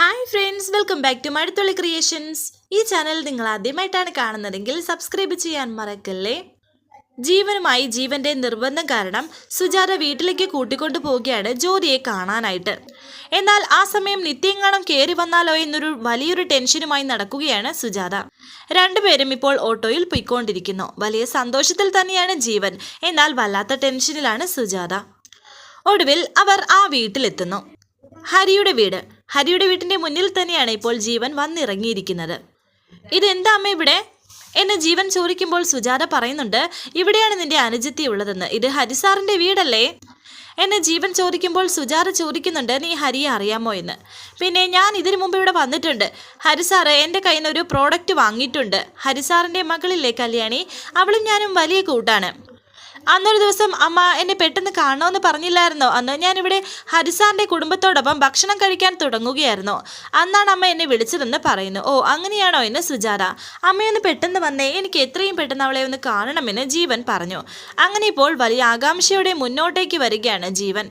Hi friends welcome back to Mazhathulli creations ഈ channel നിങ്ങൾ ആദ്യമായിട്ടാണ് കാണുന്നതെങ്കിൽ സബ്സ്ക്രൈബ് ചെയ്യാൻ മറക്കല്ലേ? ജീവനുമായി ജീവന്റെ നിർബന്ധം കാരണം സുജാത വീട്ടിലേക്ക് കൂട്ടിക്കൊണ്ടു പോവുകയാണ് ജ്യോതിയെ കാണാനായിട്ട്. എന്നാൽ ആ സമയം നിത്യങ്ങാണം കയറി വന്നാലോ എന്നൊരു വലിയൊരു ടെൻഷനുമായി നടക്കുകയാണ് സുജാത. രണ്ടുപേരും ഇപ്പോൾ ഓട്ടോയിൽ പൊയ്ക്കൊണ്ടിരിക്കുന്നു. വലിയ സന്തോഷത്തിൽ തന്നെയാണ് ജീവൻ. എന്നാൽ വല്ലാത്ത ടെൻഷനിലാണ് സുജാത. ഒടുവിൽ അവർ ആ വീട്ടിലെത്തുന്നു. ഹരിയുടെ വീട്. ഹരിയുടെ വീട്ടിന്റെ മുന്നിൽ തന്നെയാണ് ഇപ്പോൾ ജീവൻ വന്നിറങ്ങിയിരിക്കുന്നത്. ഇതെന്താ അമ്മ ഇവിടെ? എന്നെ ജീവൻ ചോദിക്കുമ്പോൾ സുജാത പറയുന്നുണ്ട് ഇവിടെയാണ് നിന്റെ അനുജത്തി ഉള്ളതെന്ന്. ഇത് ഹരിസാറിന്റെ വീടല്ലേ? എന്നെ ജീവൻ ചോദിക്കുമ്പോൾ സുജാത ചോദിക്കുന്നുണ്ട് നീ ഹരിയെ അറിയാമോ എന്ന്? പിന്നെ ഞാൻ ഇതിനു മുമ്പ് ഇവിടെ വന്നിട്ടുണ്ട്. ഹരിസാറ് എന്റെ കയ്യിൽ നിന്ന് ഒരു പ്രോഡക്റ്റ് വാങ്ങിയിട്ടുണ്ട്. ഹരിസാറിന്റെ മകളില്ലേ കല്യാണി? അവളും ഞാനും വലിയ കൂട്ടാണ്. അന്നൊരു ദിവസം അമ്മ എന്നെ പെട്ടെന്ന് കാണണമെന്ന് പറഞ്ഞില്ലായിരുന്നോ? അന്ന് ഞാനിവിടെ ഹരിസാറിന്റെ കുടുംബത്തോടൊപ്പം ഭക്ഷണം കഴിക്കാൻ തുടങ്ങുകയായിരുന്നു. അന്നാണ് അമ്മ എന്നെ വിളിച്ചതെന്ന് പറയുന്നു. ഓ അങ്ങനെയാണോ എന്ന് സുജാത. അമ്മയൊന്ന് പെട്ടെന്ന് വന്നേ എനിക്ക് എത്രയും പെട്ടെന്ന് അവളെ ഒന്ന് കാണണമെന്ന് ജീവൻ പറഞ്ഞു. അങ്ങനെ ഇപ്പോൾ വലിയ ആകാംക്ഷയോടെ മുന്നോട്ടേക്ക് വരികയാണ് ജീവൻ.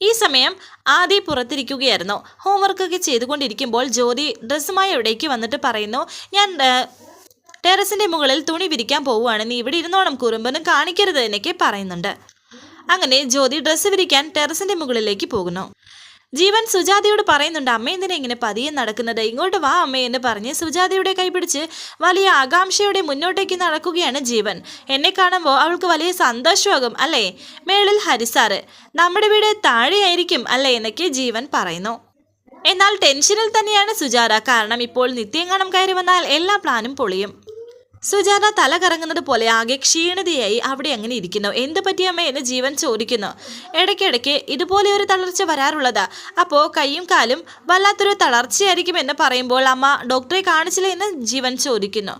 ഈ സമയം ആദി പുറത്തിരിക്കുകയായിരുന്നു. ഹോംവർക്കൊക്കെ ചെയ്തുകൊണ്ടിരിക്കുമ്പോൾ ജ്യോതി ഡ്രസ്സുമായി എവിടേക്ക് വന്നിട്ട് പറയുന്നു ഞാൻ ടെറസിന്റെ മുകളിൽ തുണി വിരിക്കാൻ പോവുകയാണ്. നീ ഇവിടെ ഇരുന്നോണം കുറുമ്പനും കാണിക്കരുത് എന്നൊക്കെ പറയുന്നുണ്ട്. അങ്ങനെ ജ്യോതി ഡ്രസ്സ് വിരിക്കാൻ ടെറസിന്റെ മുകളിലേക്ക് പോകുന്നു. ജീവൻ സുജാതയോട് പറയുന്നുണ്ട് അമ്മ എന്തിനാ ഇങ്ങനെ പതിയെ നടക്കുന്നത്? ഇങ്ങോട്ട് വാ അമ്മ എന്ന് പറഞ്ഞ് സുജാതയുടെ കൈപിടിച്ച് വലിയ ആകാംക്ഷയോടെ മുന്നോട്ടേക്ക് നടക്കുകയാണ് ജീവൻ. എന്നെ കാണുമ്പോൾ അവൾക്ക് വലിയ സന്തോഷമാകും അല്ലേ? മേളിൽ ഹരിസാറ് നമ്മുടെ വീട് താഴെയായിരിക്കും അല്ലേ? എന്നൊക്കെ ജീവൻ പറയുന്നു. എന്നാൽ ടെൻഷനിൽ തന്നെയാണ് സുജാത. കാരണം ഇപ്പോൾ നിത്യങ്ങാനം കയറി വന്നാൽ എല്ലാ പ്ലാനും പൊളിയും. സുജാത തല കറങ്ങുന്നത് പോലെ ആകെ ക്ഷീണിതയായി അവിടെ അങ്ങനെ ഇരിക്കുന്നു. എന്ത് പറ്റിയമ്മേ എന്ന് ജീവൻ ചോദിക്കുന്നു. ഇടയ്ക്കിടയ്ക്ക് ഇതുപോലെ ഒരു തളർച്ച വരാറുള്ളത്. അപ്പോൾ കൈയും കാലും വല്ലാത്തൊരു തളർച്ചയായിരിക്കും എന്ന് പറയുമ്പോൾ അമ്മ ഡോക്ടറെ കാണിച്ചില്ല എന്ന് ജീവൻ ചോദിക്കുന്നു.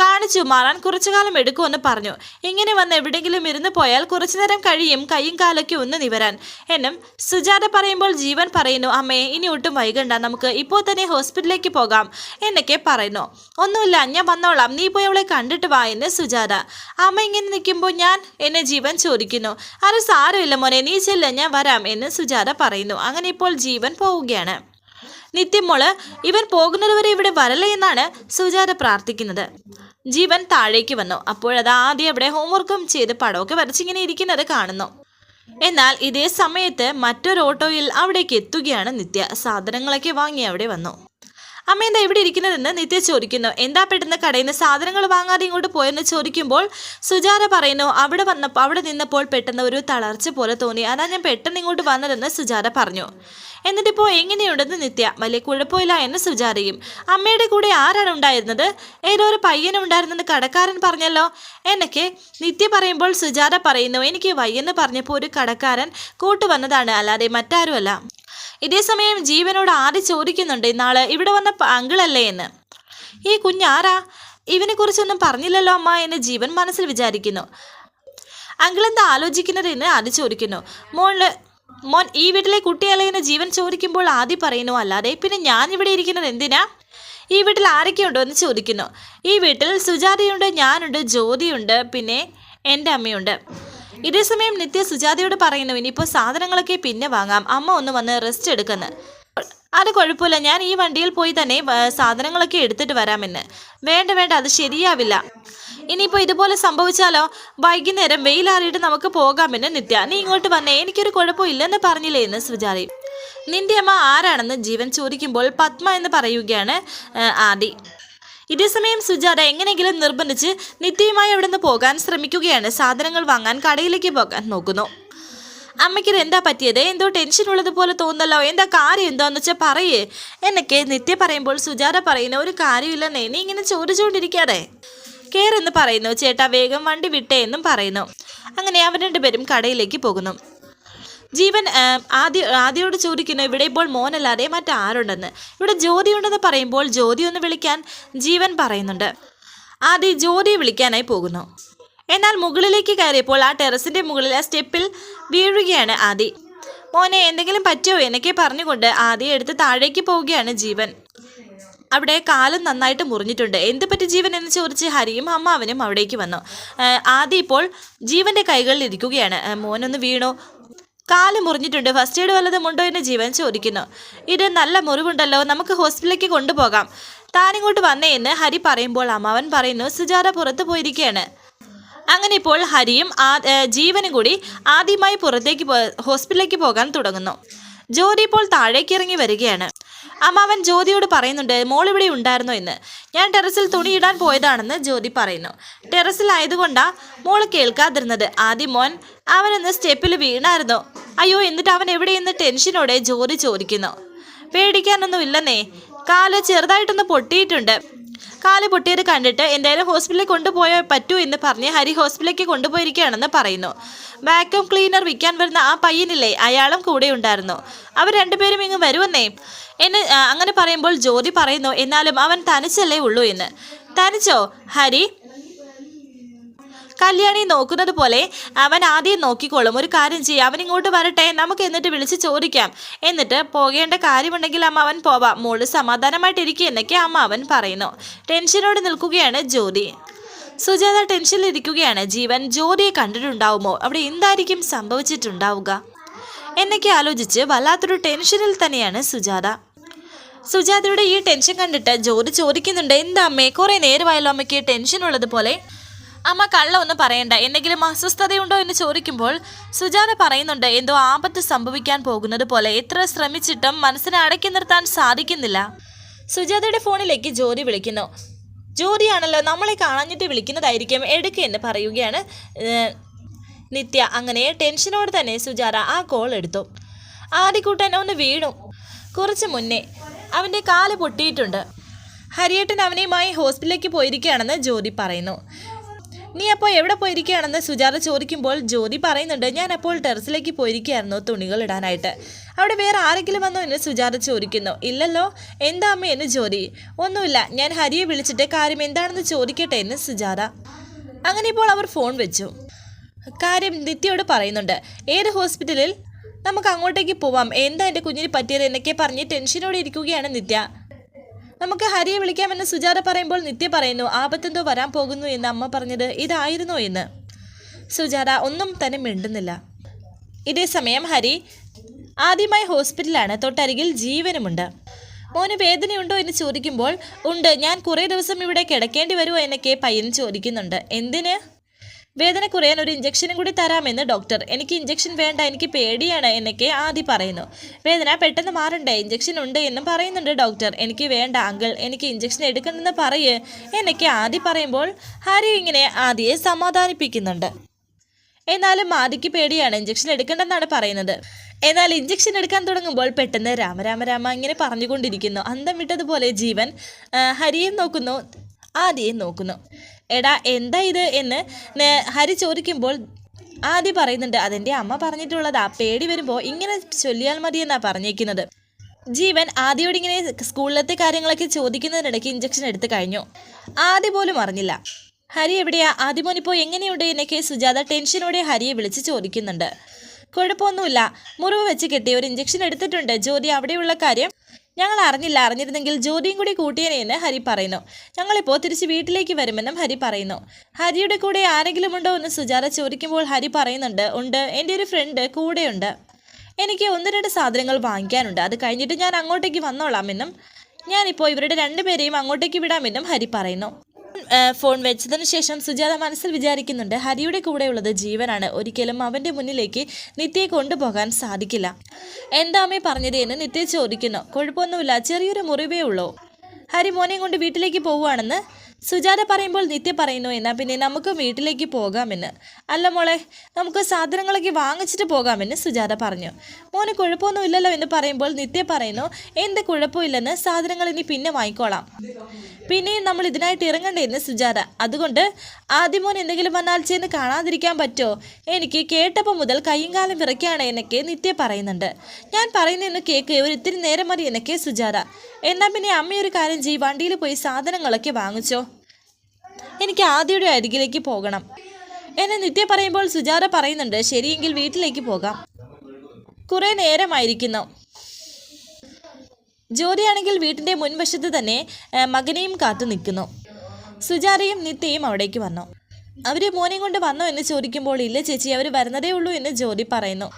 കാണിച്ചു മാറാൻ കുറച്ചു കാലം എടുക്കുമെന്ന് പറഞ്ഞു. ഇങ്ങനെ വന്ന് എവിടെയെങ്കിലും ഇരുന്ന് പോയാൽ കുറച്ചു നേരം കഴിയും കൈയും കാലൊക്കെ ഒന്ന് നിവരാൻ. എന്നും സുജാത പറയുമ്പോൾ ജീവൻ പറയുന്നു അമ്മേ ഇനി ഒട്ടും വൈകണ്ട നമുക്ക് ഇപ്പോൾ തന്നെ ഹോസ്പിറ്റലിലേക്ക് പോകാം എന്നൊക്കെ പറയുന്നു. ഒന്നുമില്ല ഞാൻ വന്നോളാം നീ പോയി അവളെ കണ്ടിട്ട് വാ എന്ന് സുജാത. അമ്മ ഇങ്ങനെ നിൽക്കുമ്പോൾ ഞാൻ എന്നെ ജീവൻ ചോദിക്കുന്നു. അത് സാരമില്ല മോനെ നീ ചെല്ല ഞാൻ വരാം എന്ന് സുജാത പറയുന്നു. അങ്ങനെ ഇപ്പോൾ ജീവൻ പോവുകയാണ്. നിത്യമോൾ ഇവൻ പോകുന്നതുവരെ ഇവിടെ വരല്ലേ എന്നാണ് സുജാത പ്രാർത്ഥിക്കുന്നത്. ജീവൻ താഴേക്ക് വന്നു. അപ്പോഴത് ആദ്യം അവിടെ ഹോംവർക്കും ചെയ്ത് പടമൊക്കെ വരച്ചിങ്ങനെ ഇരിക്കുന്നത് കാണുന്നു. എന്നാൽ ഇതേ സമയത്ത് മറ്റൊരു ഓട്ടോയിൽ അവിടേക്ക് എത്തുകയാണ് നിത്യ. സാധനങ്ങളൊക്കെ വാങ്ങി അവിടെ വന്നു. അമ്മ എന്താ ഇവിടെ ഇരിക്കുന്നതെന്ന് നിത്യ ചോദിക്കുന്നു. എന്താ പെട്ടെന്ന് കടയിൽ നിന്ന് സാധനങ്ങൾ വാങ്ങാതെ ഇങ്ങോട്ട് പോയെന്ന് ചോദിക്കുമ്പോൾ സുജാത പറയുന്നു അവിടെ വന്നപ്പോൾ അവിടെ നിന്നപ്പോൾ പെട്ടെന്ന് ഒരു തളർച്ച പോലെ തോന്നി. അതാ ഞാൻ പെട്ടെന്ന് ഇങ്ങോട്ട് വന്നതെന്ന് സുജാത പറഞ്ഞു. എന്നിട്ടിപ്പോൾ എങ്ങനെയുണ്ടെന്ന് നിത്യ വലിയ കുഴപ്പമില്ല എന്ന് സുജാതയും അമ്മയുടെ കൂടെ ആരാണ് ഉണ്ടായിരുന്നത്? ഏതോ ഒരു പയ്യനുണ്ടായിരുന്നെന്ന് കടക്കാരൻ പറഞ്ഞല്ലോ. എന്നൊക്കെ നിത്യ പറയുമ്പോൾ സുജാത പറയുന്നു എനിക്ക് വയ്യെന്ന് പറഞ്ഞപ്പോൾ ഒരു കടക്കാരൻ കൂട്ടു വന്നതാണ് അല്ലാതെ മറ്റാരുമല്ല. ഇതേസമയം ജീവനോട് ആദ്യം ചോദിക്കുന്നുണ്ട് ഇന്നാൾ ഇവിടെ വന്ന അങ്കിളല്ലേ എന്ന്? ഈ കുഞ്ഞാരാ? ഇവനെ കുറിച്ചൊന്നും പറഞ്ഞില്ലല്ലോ അമ്മ എന്ന് ജീവൻ മനസ്സിൽ വിചാരിക്കുന്നു. അങ്കിൾ എന്താ ആലോചിക്കുന്നത് എന്ന് ആദ്യം ചോദിക്കുന്നു. മോൾ മോൻ ഈ വീട്ടിലെ കുട്ടികളെ ഇങ്ങനെ ജീവൻ ചോദിക്കുമ്പോൾ ആദ്യം പറയുന്നു അല്ലാതെ പിന്നെ ഞാൻ ഇവിടെ ഇരിക്കുന്നത് എന്തിനാ? ഈ വീട്ടിൽ ആരൊക്കെയുണ്ടോ? എന്ന് ചോദിക്കുന്നു. ഈ വീട്ടിൽ സുജാതയുണ്ട് ഞാനുണ്ട് ജ്യോതിയുണ്ട് പിന്നെ എന്റെ അമ്മയുണ്ട്. ഇതേസമയം നിത്യ സുജാതയോട് പറയുന്നു ഇനിയിപ്പോൾ സാധനങ്ങളൊക്കെ പിന്നെ വാങ്ങാം. അമ്മ ഒന്ന് വന്ന് റെസ്റ്റ് എടുക്കുന്നു. അത് കുഴപ്പമില്ല. ഞാൻ ഈ വണ്ടിയിൽ പോയി തന്നെ സാധനങ്ങളൊക്കെ എടുത്തിട്ട് വരാമെന്ന്. വേണ്ട വേണ്ട അത് ശരിയാവില്ല. ഇനിയിപ്പോൾ ഇതുപോലെ സംഭവിച്ചാലോ? വൈകുന്നേരം വെയിലാറിയിട്ട് നമുക്ക് പോകാമെന്ന് നിത്യ. നീ ഇങ്ങോട്ട് വന്നേ എനിക്കൊരു കുഴപ്പമില്ലെന്ന് പറഞ്ഞില്ലേ എന്ന് സുജാതി. നിന്റെ അമ്മ ആരാണെന്ന് ജീവൻ ചോദിക്കുമ്പോൾ പത്മ എന്ന് പറയുകയാണ് ആദി. ഇതേസമയം സുജാത എങ്ങനെയെങ്കിലും നിർബന്ധിച്ച് നിത്യയുമായി അവിടെ നിന്ന് പോകാൻ ശ്രമിക്കുകയാണ്. സാധനങ്ങൾ വാങ്ങാൻ കടയിലേക്ക് പോകാൻ നോക്കുന്നു. അമ്മയ്ക്ക് എന്താ പറ്റിയത്? എന്തോ ടെൻഷൻ ഉള്ളതുപോലെ തോന്നല്ലോ എന്താ കാര്യം? എന്താന്ന് വെച്ചാൽ പറയേ. എന്നൊക്കെ നിത്യ പറയുമ്പോൾ സുജാത പറയുന്ന ഒരു കാര്യമില്ലെന്നേ. നീ ഇങ്ങനെ ചോദിച്ചുകൊണ്ടിരിക്കാതെ കെയർ എന്ന് പറയുന്നു. ചേട്ടാ വേഗം വണ്ടി വിട്ടേ എന്നും പറയുന്നു. അങ്ങനെ അവർ രണ്ടുപേരും കടയിലേക്ക് പോകുന്നു. ജീവൻ ആദ്യ ആദ്യയോട് ചോദിക്കുന്നു ഇവിടെ ഇപ്പോൾ മോനല്ലാതെ മറ്റാരുണ്ടെന്ന്? ഇവിടെ ജ്യോതി ഉണ്ടെന്ന് പറയുമ്പോൾ ജ്യോതി ഒന്ന് വിളിക്കാൻ ജീവൻ പറയുന്നുണ്ട്. ആദ്യ ജ്യോതിയെ വിളിക്കാനായി പോകുന്നു. എന്നാൽ മുകളിലേക്ക് കയറിയപ്പോൾ ആ ടെറസിന്റെ മുകളിൽ ആ സ്റ്റെപ്പിൽ വീഴുകയാണ് ആദി. മോനെ എന്തെങ്കിലും പറ്റുമോ എന്നൊക്കെ പറഞ്ഞുകൊണ്ട് ആദ്യം എടുത്ത് താഴേക്ക് പോവുകയാണ് ജീവൻ. അവിടെ കാലും നന്നായിട്ട് മുറിഞ്ഞിട്ടുണ്ട്. എന്ത് പറ്റി ജീവൻ എന്ന് ചോദിച്ച് ഹരിയും അമ്മാവനും അവിടേക്ക് വന്നു. ആദ്യം ഇപ്പോൾ ജീവന്റെ കൈകളിൽ ഇരിക്കുകയാണ്. മോനൊന്ന് വീണോ? കാൽ മുറിഞ്ഞിട്ടുണ്ട്. ഫസ്റ്റ് എയ്ഡ് വല്ലതും ഉണ്ടോ? എന്ന് ജീവൻ ചോദിക്കുന്നു. ഇത് നല്ല മുറിവുണ്ടല്ലോ. നമുക്ക് ഹോസ്പിറ്റലിലേക്ക് കൊണ്ടുപോകാം. താനിങ്ങോട്ട് വന്നേ എന്ന് ഹരി പറയുമ്പോൾ അമ്മാവൻ പറയുന്നു സുജാത പുറത്തു പോയിരിക്കുകയാണ്. അങ്ങനെ ഇപ്പോൾ ഹരിയും ജീവനും കൂടി ആദ്യമായി പുറത്തേക്ക് ഹോസ്പിറ്റലിലേക്ക് പോകാൻ തുടങ്ങുന്നു. ജ്യോതി ഇപ്പോൾ താഴേക്ക് ഇറങ്ങി വരികയാണ്. അമ്മാവൻ ജ്യോതിയോട് പറയുന്നുണ്ട് മോൾ ഇവിടെ ഉണ്ടായിരുന്നോ എന്ന്. ഞാൻ ടെറസിൽ തുണിയിടാൻ പോയതാണെന്ന് ജ്യോതി പറയുന്നു. ടെറസിലായതുകൊണ്ടാ മോൾ കേൾക്കാതിരുന്നത്. ആദ്യം മോൻ അവനൊന്ന് സ്റ്റെപ്പിൽ വീണായിരുന്നു. അയ്യോ എന്നിട്ട് അവൻ എവിടെയെന്ന് ടെൻഷനോടെ ജ്യോതി ചോദിക്കുന്നു. പേടിക്കാനൊന്നും ഇല്ലെന്നേ കാൽ ചെറുതായിട്ടൊന്ന് പൊട്ടിയിട്ടുണ്ട്. കാൽ പൊട്ടിയത് കണ്ടിട്ട് എന്തായാലും ഹോസ്പിറ്റലിൽ കൊണ്ടുപോയോ പറ്റൂ എന്ന് പറഞ്ഞ് ഹരി ഹോസ്പിറ്റലിലേക്ക് കൊണ്ടുപോയിരിക്കുകയാണെന്ന് പറയുന്നു. വാക്യൂം ക്ലീനർ വിൽക്കാൻ വരുന്ന ആ പയ്യനില്ലേ? അയാളും കൂടെ ഉണ്ടായിരുന്നു. അവർ രണ്ടുപേരും ഇങ്ങ് വരുമെന്നേ? എന്നെ അങ്ങനെ പറയുമ്പോൾ ജ്യോതി പറയുന്നു എന്നാലും അവൻ തനിച്ചല്ലേ ഉള്ളൂ എന്ന്. തനിച്ചോ? ഹരി? കല്യാണി നോക്കുന്നത് പോലെ അവൻ ആദ്യം നോക്കിക്കോളും. ഒരു കാര്യം ചെയ്യാം അവൻ ഇങ്ങോട്ട് വരട്ടെ നമുക്ക് എന്നിട്ട് വിളിച്ച് ചോദിക്കാം. എന്നിട്ട് പോകേണ്ട കാര്യമുണ്ടെങ്കിൽ അമ്മ അവൻ പോവാം. മോൾ സമാധാനമായിട്ടിരിക്കുക എന്നൊക്കെ അമ്മ അവൻ പറയുന്നു. ടെൻഷനോട് നിൽക്കുകയാണ് ജ്യോതി. സുജാത ടെൻഷനിൽ ഇരിക്കുകയാണ് ജീവൻ ജ്യോതിയെ കണ്ടിട്ടുണ്ടാവുമോ? അവിടെ എന്തായിരിക്കും സംഭവിച്ചിട്ടുണ്ടാവുക? എന്നൊക്കെ ആലോചിച്ച് വല്ലാത്തൊരു ടെൻഷനിൽ തന്നെയാണ് സുജാത. സുജാതയുടെ ഈ ടെൻഷൻ കണ്ടിട്ട് ജ്യോതി ചോദിക്കുന്നുണ്ട് എന്താ അമ്മേ കുറെ നേരമായല്ലോ അമ്മയ്ക്ക് ടെൻഷൻ ഉള്ളതുപോലെ അമ്മ കള്ള ഒന്നും പറയണ്ട. എന്തെങ്കിലും അസ്വസ്ഥതയുണ്ടോ എന്ന് ചോദിക്കുമ്പോൾ സുജാത പറയുന്നുണ്ട് എന്തോ ആപത്ത് സംഭവിക്കാൻ പോകുന്നത് പോലെ. എത്ര ശ്രമിച്ചിട്ടും മനസ്സിനെ അടക്കി നിർത്താൻ സാധിക്കുന്നില്ല. സുജാതയുടെ ഫോണിലേക്ക് ജ്യോതി വിളിക്കുന്നു. ജ്യോതിയാണല്ലോ നമ്മളെ കാണാഞ്ഞിട്ട് വിളിക്കുന്നതായിരിക്കും. എടുക്ക എന്ന് പറയുകയാണ് നിത്യ. അങ്ങനെ ടെൻഷനോട് തന്നെ സുജാത ആ കോൾ എടുത്തു. ആദ്യക്കൂട്ടൻ ഒന്ന് വീണു. കുറച്ച് മുന്നേ അവന്റെ കാൽ പൊട്ടിയിട്ടുണ്ട്. ഹരിയേട്ടൻ അവനെയുമായി ഹോസ്പിറ്റലിലേക്ക് പോയിരിക്കുകയാണെന്ന് ജ്യോതി പറയുന്നു. നീ അപ്പോൾ എവിടെ പോയിരിക്കുകയാണെന്ന് സുജാത ചോദിക്കുമ്പോൾ ജ്യോതി പറയുന്നുണ്ട് ഞാൻ അപ്പോൾ ടെറസിലേക്ക് പോയിരിക്കുകയായിരുന്നു തുണികൾ ഇടാനായിട്ട്. അവിടെ വേറെ ആരെങ്കിലും വന്നോ? എന്ന് സുജാത ചോദിക്കുന്നു. ഇല്ലല്ലോ എന്താ അമ്മ? എന്ന് ജ്യോതി. ഒന്നുമില്ല ഞാൻ ഹരിയെ വിളിച്ചിട്ട് കാര്യം എന്താണെന്ന് ചോദിക്കട്ടെ? എന്ന് സുജാത. അങ്ങനെ ഇപ്പോൾ അവർ ഫോൺ വെച്ചു. കാര്യം നിത്യയോട് പറയുന്നുണ്ട്. ഏത് ഹോസ്പിറ്റലിൽ? നമുക്ക് അങ്ങോട്ടേക്ക് പോവാം. എന്താ എന്റെ കുഞ്ഞിന് പറ്റിയത്? എന്നൊക്കെ പറഞ്ഞ് ടെൻഷനോടെ ഇരിക്കുകയാണ് നിത്യ. നമുക്ക് ഹരിയെ വിളിക്കാമെന്ന് സുജാത പറയുമ്പോൾ നിത്യ പറയുന്നു ആപത്തെന്തോ വരാൻ പോകുന്നു എന്ന് അമ്മ പറഞ്ഞത് ഇതായിരുന്നോ എന്ന്? സുജാത ഒന്നും തന്നെ മിണ്ടുന്നില്ല. ഇതേ സമയം ഹരി ആദ്യമായി ഹോസ്പിറ്റലാണ് തൊട്ടരികിൽ ജീവനുമുണ്ട്. മോന് വേദനയുണ്ടോ? എന്ന് ചോദിക്കുമ്പോൾ ഉണ്ട് ഞാൻ കുറേ ദിവസം ഇവിടെ കിടക്കേണ്ടി വരുമോ? എന്നൊക്കെ പയ്യൻ ചോദിക്കുന്നുണ്ട്. എന്തിന്? വേദന കുറയാൻ ഒരു ഇഞ്ചക്ഷനും കൂടി തരാമെന്ന് ഡോക്ടർ എനിക്ക് ഇഞ്ചക്ഷൻ വേണ്ട എനിക്ക് പേടിയാണ് എന്നൊക്കെ ആദ്യം പറയുന്നു. വേദന പെട്ടെന്ന് മാറണ്ടേ? ഇഞ്ചക്ഷൻ ഉണ്ട് എന്നും പറയുന്നുണ്ട് ഡോക്ടർ എനിക്ക് വേണ്ട അങ്കിൾ എനിക്ക് ഇഞ്ചക്ഷൻ എടുക്കണമെന്ന് പറയ് എന്നൊക്കെ ആദ്യം പറയുമ്പോൾ ഹരി ഇങ്ങനെ ആദ്യയെ സമാധാനിപ്പിക്കുന്നുണ്ട്. എന്നാലും ആദിക്ക് പേടിയാണ് ഇഞ്ചക്ഷൻ എടുക്കേണ്ടെന്നാണ് പറയുന്നത്. എന്നാൽ ഇഞ്ചക്ഷൻ എടുക്കാൻ തുടങ്ങുമ്പോൾ പെട്ടെന്ന് രാമരാമ രാമ ഇങ്ങനെ പറഞ്ഞുകൊണ്ടിരിക്കുന്നു. അന്തം വിട്ടതുപോലെ ജീവൻ ഹരിയെ നോക്കുന്നു ആദിയെ നോക്കുന്നു. എടാ എന്താ ഇത് എന്ന് ഹരി ചോദിക്കുമ്പോൾ ആദ്യം പറയുന്നുണ്ട് അതെന്റെ അമ്മ പറഞ്ഞിട്ടുള്ളതാ പേടി വരുമ്പോൾ ഇങ്ങനെ ചൊല്ലിയാൽ മതി എന്നാ പറഞ്ഞേക്കുന്നത്. ജീവൻ ആദ്യയോട് ഇങ്ങനെ സ്കൂളിലത്തെ കാര്യങ്ങളൊക്കെ ചോദിക്കുന്നതിനിടയ്ക്ക് ഇഞ്ചക്ഷൻ എടുത്തു കഴിഞ്ഞു. ആദ്യ പോലും അറിഞ്ഞില്ല. ഹരി എവിടെയാ? ആദ്യമോനിപ്പോൾ എങ്ങനെയുണ്ട് എന്നൊക്കെ സുജാത ടെൻഷനോടെ ഹരിയെ വിളിച്ച് ചോദിക്കുന്നുണ്ട്. കുഴപ്പമൊന്നുമില്ല. മുറിവ് വെച്ച് കെട്ടി ഒരു ഇഞ്ചക്ഷൻ എടുത്തിട്ടുണ്ട്. ജ്യോതി അവിടെയുള്ള കാര്യം ഞങ്ങൾ അറിഞ്ഞില്ല അറിഞ്ഞിരുന്നെങ്കിൽ ജ്യോതിയും കൂടി കൂട്ടിയനെയെന്ന് ഹരി പറയുന്നു. ഞങ്ങളിപ്പോൾ തിരിച്ച് വീട്ടിലേക്ക് വരുമെന്നും ഹരി പറയുന്നു. ഹരിയുടെ കൂടെ ആരെങ്കിലും ഉണ്ടോ എന്ന് സുജാത ചോദിക്കുമ്പോൾ ഹരി പറയുന്നുണ്ട് ഉണ്ട് എന്റെ ഒരു ഫ്രണ്ട് കൂടെയുണ്ട്. എനിക്ക് ഒന്ന് രണ്ട് സാധനങ്ങൾ വാങ്ങിക്കാനുണ്ട്. അത് കഴിഞ്ഞിട്ട് ഞാൻ അങ്ങോട്ടേക്ക് വന്നോളാമെന്നും ഞാനിപ്പോൾ ഇവരുടെ രണ്ടുപേരെയും അങ്ങോട്ടേക്ക് വിടാമെന്നും ഹരി പറയുന്നു. ഫോൺ വെച്ചതിന് ശേഷം സുജാത മനസ്സിൽ വിചാരിക്കുന്നുണ്ട് ഹരിയുടെ കൂടെയുള്ളത് ജീവനാണ്. ഒരിക്കലും അവന്റെ മുന്നിലേക്ക് നിത്യയെ കൊണ്ടുപോകാൻ സാധിക്കില്ല. എന്താമേ പറഞ്ഞത് എന്ന് നിത്യ ചോദിക്കുന്നു. കുഴപ്പമൊന്നുമില്ല ചെറിയൊരു മുറിവേ ഉള്ളൂ. ഹരി മോനെയും കൊണ്ട് വീട്ടിലേക്ക് പോവുകയാണെന്ന് സുജാത പറയുമ്പോൾ നിത്യ പറയുന്നു എന്നാൽ പിന്നെ നമുക്ക് വീട്ടിലേക്ക് പോകാമെന്ന്. അല്ല മോളെ നമുക്ക് സാധനങ്ങളൊക്കെ വാങ്ങിച്ചിട്ട് പോകാമെന്ന് സുജാത പറഞ്ഞു. മോന് കുഴപ്പമൊന്നുമില്ലല്ലോ എന്ന് പറയുമ്പോൾ നിത്യ പറയുന്നു എന്ത് കുഴപ്പമില്ലെന്ന് സാധനങ്ങൾ ഇനി പിന്നെ വാങ്ങിക്കോളാം. പിന്നെയും നമ്മൾ ഇതിനായിട്ട് ഇറങ്ങണ്ടേന്ന് സുജാത. അതുകൊണ്ട് ആദ്യം മോൻ എന്തെങ്കിലും വന്നാൽ ചെന്ന് കാണാതിരിക്കാൻ പറ്റുമോ? എനിക്ക് കേട്ടപ്പോൾ മുതൽ കയ്യും കാലം വിറയ്ക്കുകയാണ് എന്നൊക്കെ നിത്യ പറയുന്നുണ്ട്. ഞാൻ പറയുന്നതെന്ന് കേക്ക് ഒരു ഇത്തിരി നേരം മതി എന്നൊക്കെ സുജാത. എന്നാൽ പിന്നെ അമ്മയൊരു കാര്യം ചെയ്യ് വണ്ടിയിൽ പോയി സാധനങ്ങളൊക്കെ വാങ്ങിച്ചോ. എനിക്ക് ആദ്യയുടെ അരികിലേക്ക് പോകണം. എന്നെ നിത്യ പറയുമ്പോൾ സുജാത പറയുന്നുണ്ട് ശരിയെങ്കിൽ വീട്ടിലേക്ക് പോകാം. കുറേ നേരമായിരിക്കുന്നു. ജ്യോതിയാണെങ്കിൽ വീട്ടിന്റെ മുൻവശത്ത് തന്നെ മകനെയും കാത്തു നിൽക്കുന്നു. സുജാതയും നിത്യയും അവിടേക്ക് വന്നു. അവർ മോനെയും കൊണ്ട് വന്നോ എന്ന് ചോദിക്കുമ്പോൾ ഇല്ല ചേച്ചി അവർ വരുന്നതേ ഉള്ളൂ എന്ന് ജ്യോതി പറയുന്നു.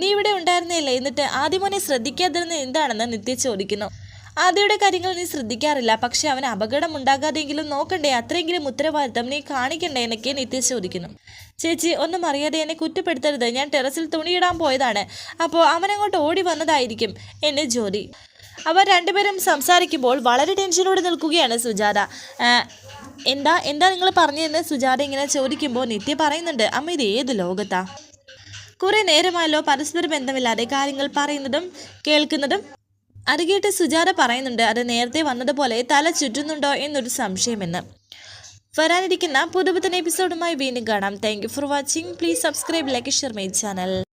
നീ ഇവിടെ ഉണ്ടായിരുന്നില്ലേ? എന്നിട്ട് ആദ്യമോനെ ശ്രദ്ധിക്കാതിരുന്നത് എന്താണെന്ന് നിത്യ ചോദിക്കുന്നു. ആദ്യയുടെ കാര്യങ്ങൾ നീ ശ്രദ്ധിക്കാറില്ല. പക്ഷെ അവൻ അപകടം ഉണ്ടാകാതെങ്കിലും നോക്കണ്ടേ? അത്രയെങ്കിലും ഉത്തരവാദിത്തം നീ കാണിക്കണ്ടേ? എന്നൊക്കെ നിത്യ ചോദിക്കുന്നു. ചേച്ചി ഒന്നും അറിയാതെ എന്നെ കുറ്റപ്പെടുത്തരുത്. ഞാൻ ടെറസിൽ തുണിയിടാൻ പോയതാണ്. അപ്പോൾ അവനങ്ങോട്ട് ഓടി വന്നതായിരിക്കും എന്നെ ജോലി. അവർ രണ്ടുപേരും സംസാരിക്കുമ്പോൾ വളരെ ടെൻഷനോടെ നിൽക്കുകയാണ് സുജാത. എന്താ എന്താ നിങ്ങൾ പറഞ്ഞതെന്ന് സുജാത ഇങ്ങനെ ചോദിക്കുമ്പോൾ നിത്യ പറയുന്നുണ്ട് അമ്മ ഇത് ഏത് ലോകത്താ? കുറെ നേരമായല്ലോ പരസ്പര ബന്ധമില്ലാതെ കാര്യങ്ങൾ പറയുന്നതും കേൾക്കുന്നതും അത് കേട്ട് സുജാത പറയുന്നുണ്ട് അത് നേരത്തെ വന്നതുപോലെ തല ചുറ്റുന്നുണ്ടോ എന്നൊരു സംശയമെന്ന്. വരാനിരിക്കുന്ന പുതുപുത്തൻ എപ്പിസോഡുമായി വീണ്ടും കാണാം. Thank for watching please subscribe like share my channel